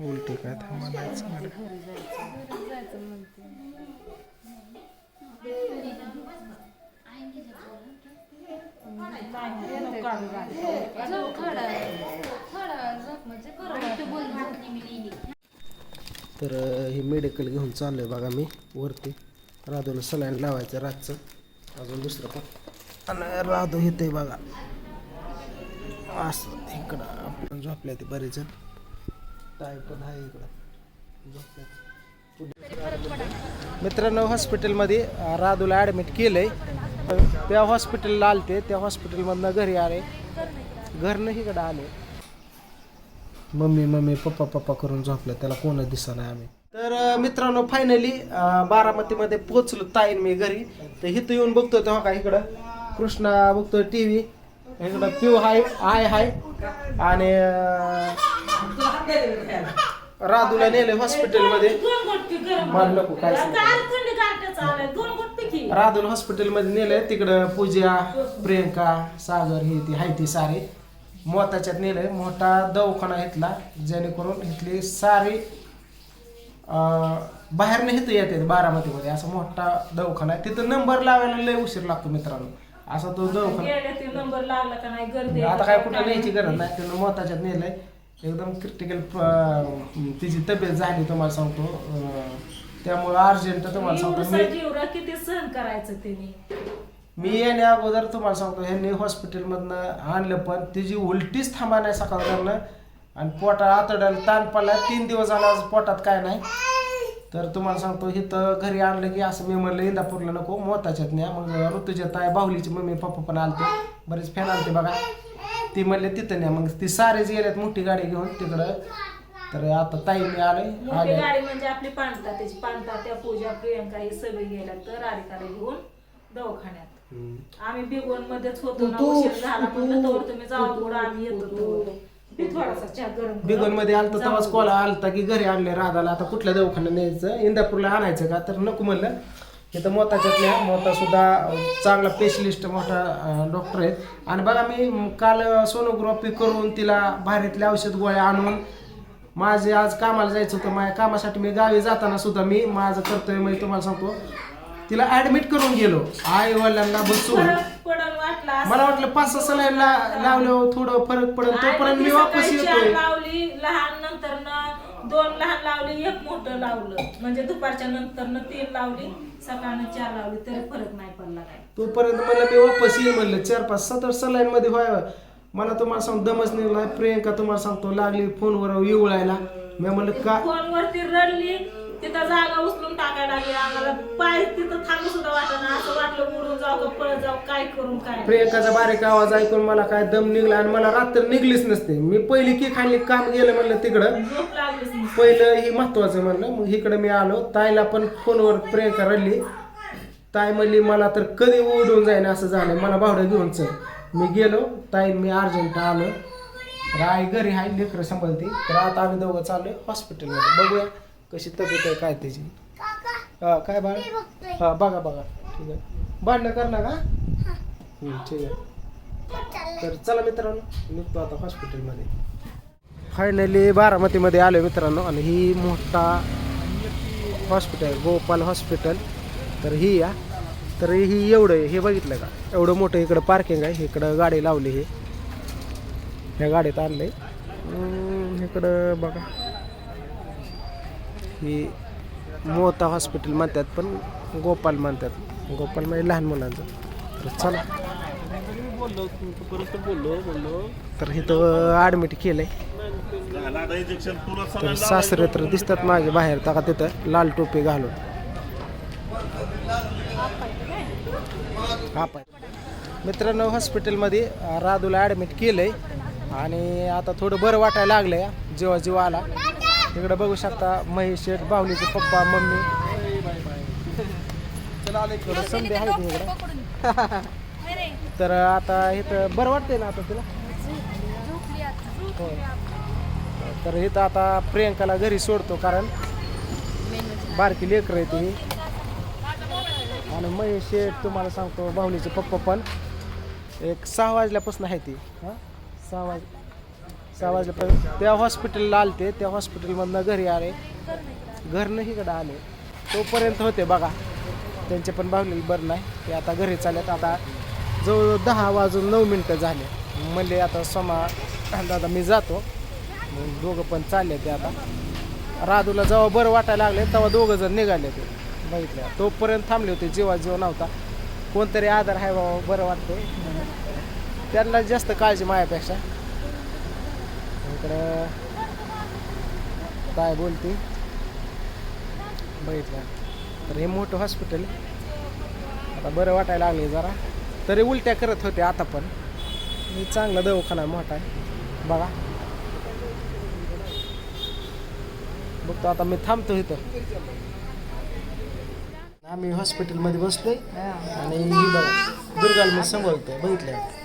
उलटी काय थांबा नाहीच मला. तर हे मेडिकल घेऊन चाललोय बघा मी वरती राधूला सलाईन लावायचं रातचं अजून दुसरं पण आणि राधू येते बघा. असं इकडं आपण झोपल्या ते बरेच जण ताई पण आहे इकडं. झोपल्यात. मित्रांनो हॉस्पिटलमध्ये राधूला ॲडमिट केलं आहे त्या हॉस्पिटलला आलते. त्या हॉस्पिटलमधनं घरी आले. घरनं इकडं आले. मम्मी मम्मी पप्पा पप्पा करून झोपलं. त्याला कोणच दिसा नाही आम्ही. तर मित्रांनो फायनली बारामतीमध्ये पोचलो ताईन मी घरी. तर इथं येऊन बघतो तेव्हा का इकडं? कृष्णा बघतोय टी व्ही इकडं पिऊ हाय आय हाय. आणि राधूला नेलं हॉस्पिटलमध्ये मला नको काय राधूला हॉस्पिटलमध्ये नेलंय. तिकडं पूजा प्रियंका सागर हे ती हाय ती सारी. मोताच्यात नेलंय. मोठा दवाखाना घेतला जेणेकरून इथली सारी बाहेरनं येते बारामतीमध्ये. असा मोठा दवाखाना आहे. तिथं नंबर लावायला लय उशीर लागतो मित्रांनो. असा तो दवाखाना गेले ते नंबर लागला का नाही गर्दी आता काय कुठं न्यायची गरज नाही. त्यानं मोताच्यात नेलंय. एकदम क्रिटिकल तिची तब्येत झाली तुम्हाला सांगतो. त्यामुळं अर्जंट तुम्हाला सांगतो. एवढं मी जीवरा किती सहन करायचं मी येण्या अगोदर तुम्हाला सांगतो ह्यांनी हॉस्पिटलमधनं आणलं पण तिची उलटीच थांबा नाही सकाळकडनं आणि पोटा आतड्याला ताण पडला तीन दिवस झाला आज पोटात काय नाही. तर तुम्हाला सांगतो इथं घरी आणलं की असं मी म्हणलं इंदापूरला नको मोताच्यात न्या. मग ऋतुच्या ताई बाहुलीची मम्मी पप्पा पण आलते. बरेच फॅन आलते बघा. ती म्हणले तिथं न्या. मग ती सारेच गेल्यात मोठी गाडी घेऊन तिकडं. तर आता ताई मी आले मोठी आले. गाडी म्हणजे आपली पांढता त्याची पांढता त्या पूजा प्रियंका ही सगळी गेल्या तर राधिकाला घेऊन दवाखान्यात. हम्म. आम्ही बिगवण मध्येच होतो ना उशीर झाला म्हणलं तोवर तुम्ही पुढं आम्ही येतो तोवर. पी थोडासा चहा गरम करून. बिगनमध्ये आलतं तेव्हाच कॉल आलता की घरी आणले राधाला. आता कुठल्या दवाखान्यात न्यायचं? इंदापूरला आणायचं का? तर नको म्हणलं. इथं मोताच्यातल्या मोता सुद्धा चांगला स्पेशलिस्ट मोठा डॉक्टर आहेत. आणि बघा मी म, काल सोनोग्राफी करून तिला बाहेरीतल्या औषध गोळ्या आणून माझे आज कामाला जायचं होतं. माझ्या कामासाठी मी गावी जाताना सुद्धा मी माझं कर्तव्य म्हणजे तुम्हाला सांगतो. तिला ऍडमिट करून गेलो. आई वडिलांना बसून. फरक पडल वाटला असं. मला वाटलं पाच सहा सलाईन लावल्यावर थोडं फरक पडेल तोपर्यंत मी वापस सकाळी चार येतोय. लावली लहान नंतर दोन लहान लावली एक मोठं लावलं. म्हणजे दुपारच्या नंतर तीन लावली सकाळनं चार लावली तरी फरक नाही पडला काय तोपर्यंत मला मी वापस येईल म्हणलं. चार पाच सतत सलाईन मध्ये व्हावं मला तुम्हाला सांग दमच निघला प्रियंका तुम्हाला सांगतो लागली फोनवर येवळायला. मी म्हणलं का? फोनवरती रडली. तिथं जागा उचलून टाकायला लागली. आम्हाला पाय तिथं थांबू सुद्धा वाटत असं वाटलं उडून जाऊ का पळत जाऊ काय करून काय प्रियंकाचा बारीक आवाज ऐकून मला काय दम निघला आणि मला रात्र निघलीच नसते. मी पहिली की खाली काम गेलं म्हणलं तिकडं. झोप लागलीच नाही पहिलं ही महत्वाचं म्हणलं. मग इकडं मी आलो. ताईला पण फोनवर प्रियंका रडली. ताई म्हणली मला तर कधी उडून जाईन असं झालं मला भावडं घेऊन चल. मी गेलो. ताई मी अर्जंट आलो. तर आई घरी आहे लेकरं सांभाळते. तर आता आम्ही दोघं चाललोय हॉस्पिटलमध्ये बघूया. कशी तब्येत आहे काय त्याची? हा काय बाळ? हा बघा बघा. ठीक आहे. भांडणं करणार का हं, ठीक आहे. तर चला मित्रांनो निघतो आता हॉस्पिटलमध्ये फायनली बारामतीमध्ये आलो मित्रांनो आणि ही मोठा हॉस्पिटल गोपाल हॉस्पिटल तर ही या. तर ही एवढं आहे हे बघितलं का? एवढं मोठं इकडं पार्किंग आहे इकडं गाडी लावली हे. ह्या गाडीत आणलंय. अं, इकडं बघा. ही मोता हॉस्पिटल म्हणतात पण गोपाल म्हणतात. गोपाल म्हणजे लहान मुलांचं. तर चला. तर इथं ॲडमिट केलंय. तर सासरे तर दिसतात मागे बाहेर taka तिथं लाल टोपी घालून. हा पण. मित्रांनो हॉस्पिटलमध्ये राधूला ॲडमिट केलंय. आणि आता थोडं बरं वाटायला लागलंय जेव्हा जेव्हा आला. इकडे बघू शकता महेश शेठ बाहुलीचे पप्पा मम्मी. संधी आहे इकडं तर आता इथं बरं वाटतंय ना आता तिला? हो तर इथं आता प्रियंकाला घरी सोडतो कारण बारकी लेकर आहे ती. आणि महेश शेठ तुम्हाला सांगतो बाहुलीचे पप्पा पण एक सहा वाजल्यापासून आहे ती. हां? सहा वाज सहा वाजल्यापर्यंत त्या हॉस्पिटलला आलते. त्या हॉस्पिटलमधनं घरी आले. घरनं इकडं आले. तोपर्यंत होते बघा. त्यांचे पण बाहुली बरं नाही. ते आता घरी चालत आता जवळजवळ दहा वाजून नऊ मिनटं झाले. म्हणले आता समा दादा मी जातो. मग दोघं पण चालले ते आता. राधूला जेव्हा बरं वाटायला लागले तेव्हा दोघं जण निघाले ते. बघितल्या तोपर्यंत थांबले होते. जेव्हा जीव नव्हता. कोणतरी आधार आहे बाबा बरं वाटतं त्यांना जास्त काळजी माझ्यापेक्षा. इकडं काय बोलते? बघितलं. तर हे मोठं हॉस्पिटल आता बरं वाटायला लागले जरा. तरी उलट्या करत होते आता पण. मी चांगला दवाखाना मोठा आहे. बघा. बघतो आता मी थांबतो इथं. आम्ही हॉस्पिटलमध्ये बसलोय. आणि ही बघा दुर्गाला मी सांभाळतोय बघितलं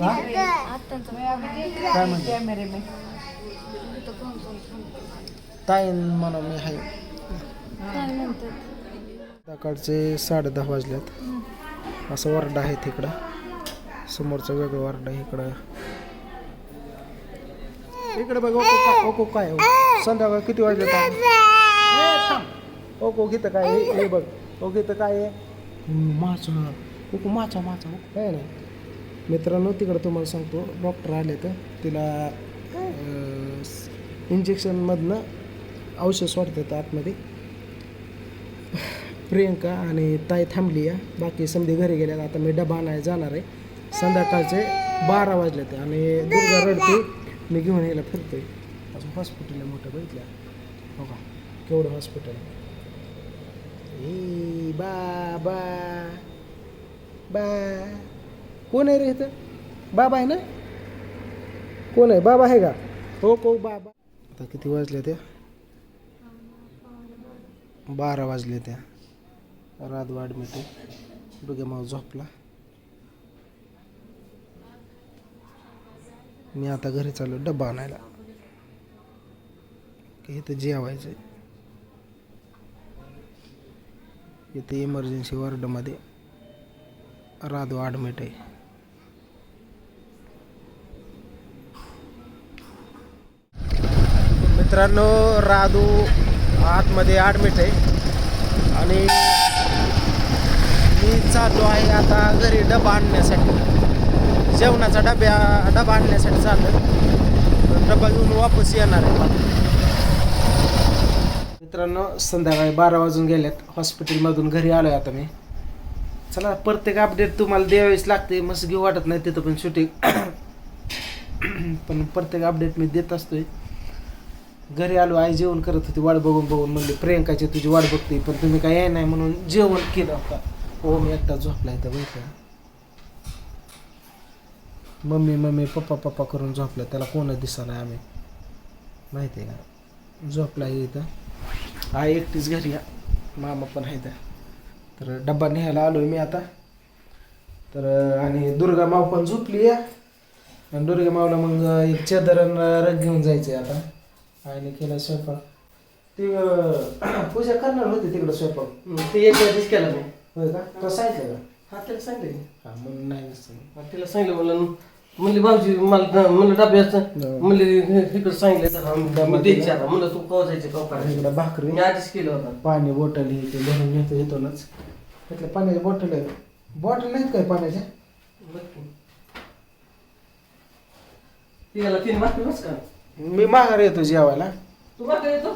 हा? काय म्हणते? ताई म्हणा मी आहे. सकाळचे साडे दहा वाजल्यात. असं वार्ड आहे तिकडं. समोरचं वेगळं वार्ड आहे इकडं. इकडे बघ ओको काय ओको काय हो? संध्याकाळ किती वाजले ओको गीतं काय हे बघ. ओ गीतं काय आहे? माचा ओको माचा माचा काय नाही. मित्रांनो तिकडं तुम्हाला सांगतो डॉक्टर आले तर तिला इंजेक्शनमधनं औषध सोडतात आतमध्ये. प्रियंका आणि ताई थांबली आहे. बाकी समधी घरी गेल्यात. आता मी डबा नाही जाणार आहे. संध्याकाळचे बारा वाजले ते आणि दुर्गा रडते मी घेऊन यायला फिरतोय. अजून हॉस्पिटल आहे मोठं बघितलं. हो का? केवढं हॉस्पिटल ए बा बा. कोण आहे रे इथं? बाबा आहे ना? कोण आहे? बाबा आहे का? हो को बाबा. आता किती वाजले त्या बारा वाजले त्या. रात वाढ मिटे. बघे मग झोपला. मी आता घरी चाललो डब्बा आणायला. की इथं जेवायचं इथे इमर्जन्सी वॉर्डमध्ये राधू ॲडमिट आहे. मित्रांनो राधू आतमध्ये ॲडमिट आहे. आणि मी चाललो आहे आता घरी डबा आणण्यासाठी. जेवणाचा डब्या डबा आणण्यासाठी चाललं. डबा घेऊन वापस येणार आहे. मित्रांनो संध्याकाळी बारा वाजून गेल्यात हॉस्पिटलमधून घरी आलो आहे आता मी. चला प्रत्येक अपडेट तुम्हाला द्यावीच लागते. मस्त घेऊ वाटत नाही तिथं पण शूटिंग पण प्रत्येक अपडेट मी देत असतोय. घरी आलो आई जेवण करत होती वाट बघून बघून म्हणली प्रियंकाची तुझी वाट बघते. पण तुम्ही काय याय नाही म्हणून जेवण केलं होता हो मी एकटा झोपला इथं बघितलं मम्मी मम्मी पप्पा पप्पा करून झोपला त्याला कोण दिसा नाही आम्ही. माहिती आहे का? झोपला इथं. आई एकटीच घरी या मामा पण आहे त्या तर डब्बा न्यायला आलो मी आता. तर आणि दुर्गा माव पण झोपली आहे. आणि दुर्गा मावला मग एक चादर आणि रग घेऊन जायचे आता. आईने केला स्वयंपाक. ती पूजा करणार होती तिकडं स्वयंपाक. ते याच्या आधीच केला मी. होय का? तो सांगितलं हा त्याला सांगितलं का. हा मग नाही नसतं. हा, तिला सांगितलं मला म्हणली भाऊजी मला म्हणलं डब्याचं म्हणले इकडे सांगितलं तर हा, मी द्यायची आता. म्हणलं तू कवा जायचं कवा इकडं भाकरी. मी आधीच केलं होतं. पाणी बॉटल हे ते भरून घेतो येतोनच त्यातल्या पाण्याच्या बॉटल बॉटल नाहीत काय पाण्याच्या. तिघाला तीन भाकरी बस का? मी माघार येतो जेवायला. तू भाकरी येतो?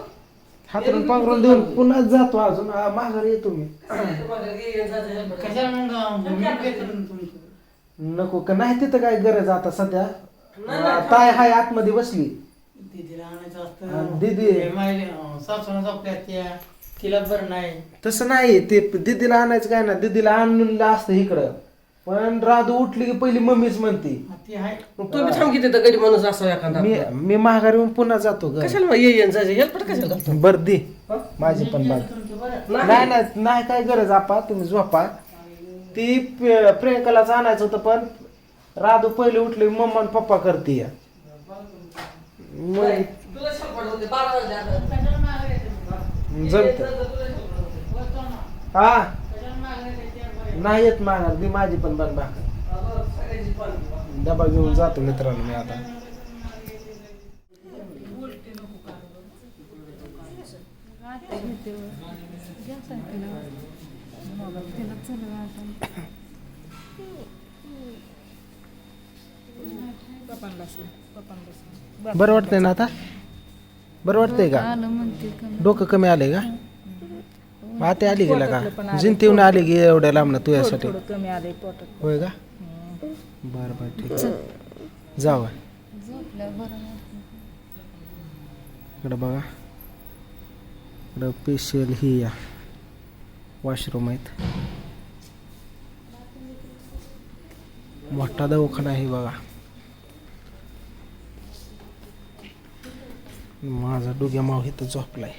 हातरून पांघरून देऊन पुन्हा जातो अजून आ, माघार येतो मी. नको. का नाही तिथं काय गरज आता सध्या? ताय हाय आतमध्ये बसली. दीदीला आणायचं हा, असतं दीदी. ते माय सासून झोपल्या त्या. तिला बरं नाही. तसं नाही ते दिदीला आणायचं काय ना दिदीला आणलं असतं इकडं. पण राधू उठली की पहिली मम्मीच म्हणते. हा, ती आहे. मग तू बी थांब की तिथं गडी माणूस असावा एखादा. मी मी माघार येऊन पुन्हा जातो ग कशाला मग ये ये जायचं हेल्पट कशाला करतो बर दे. हा? माझी पण बरं. नाही नाही नाही काय गरज आपा तुम्ही झोपा. ती प्रिय- प्रियंकालाच आणायचं होतं पण राधू पहिले उठली मम्मा आणि पप्पा करते मग तुला शपथ होते बारा वाजले आता. जमत. हा? नाही येत माघार. मी माझी पण बन भाकर डबा घेऊन जातो मित्रांनो मी आता. बरं वाटतंय ना आता? बरं वाटतंय का? डोकं कमी आलंय का? आता आली गेला का? जिंतीवून आली गे एवढ्या लांब ना तुझ्यासाठी कमी पोटात. होय का? बरं बरं ठीक आहे. जावा इकडं बघा. इकडं स्पेशल ही या वॉशरूम आहेत. मोठा दवाखाना आहे बघा. माझा डोग्या माव इथं झोपलाय.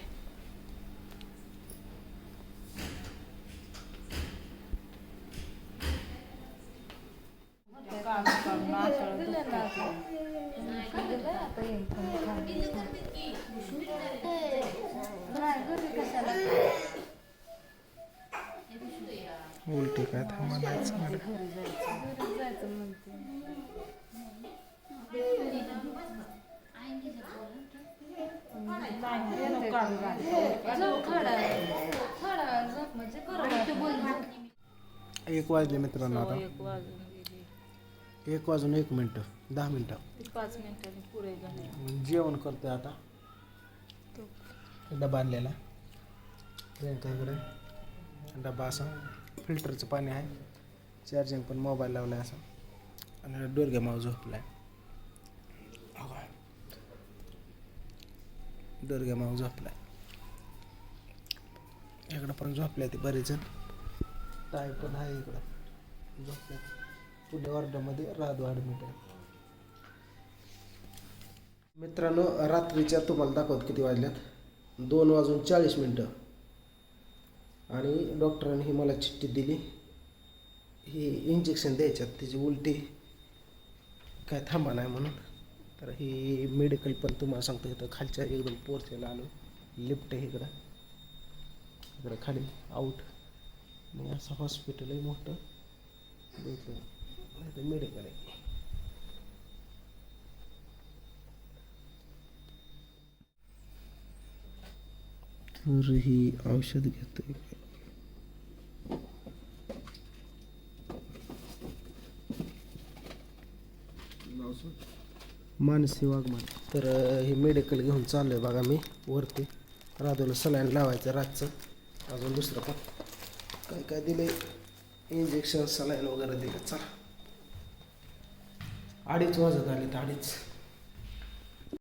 उलटी काय थांबायचं एक वाजले मित्रांनो आता. एक वाजून एक मिनिट दहा मिनिटं. पाच मिनिटांनी पुरे झाले जेवण करते आता. डबा आणलेला. प्रियंकाकडे डबा असा. फिल्टरचं पाणी आहे. चार्जिंग पण मोबाईल लावला आहे असा. आणि डोरग्या माव आहे डोरग्या माव झोपलाय. इकडं पण झोपल्या ते बरेच जण ताई पण आहे इकडं. झोपल्या पुणे वॉर्डामध्ये राधू ॲडमिट आहे. मित्रांनो रात्रीच्या तुम्हाला दाखवत किती वाजल्यात. दोन वाजून चाळीस मिनटं. आणि डॉक्टरांनी ही मला चिठ्ठी दिली. ही इंजेक्शन द्यायच्यात. तिची उलटी. काय थांबा नाही म्हणून. तर हे मेडिकल पण तुम्हाला सांगतो इथं खालच्या एकदम पोरचेला आलो लिफ्ट आहे इकडं. इकडं खाली आऊट मग असं हॉस्पिटल आहे मोठं. इथं मेडिकल आहे. तर ही औषध घेतोय. मानसी वाघमान तर हे मेडिकल घेऊन चाललो आहे बघा मी वरती. राधूला सलाईन लावायचं रातचं. अजून दुसरं पण. काय काय दिले इंजेक्शन सलाईन वगैरे दिलं. चला. अडीच वाजत आले तर अडीच.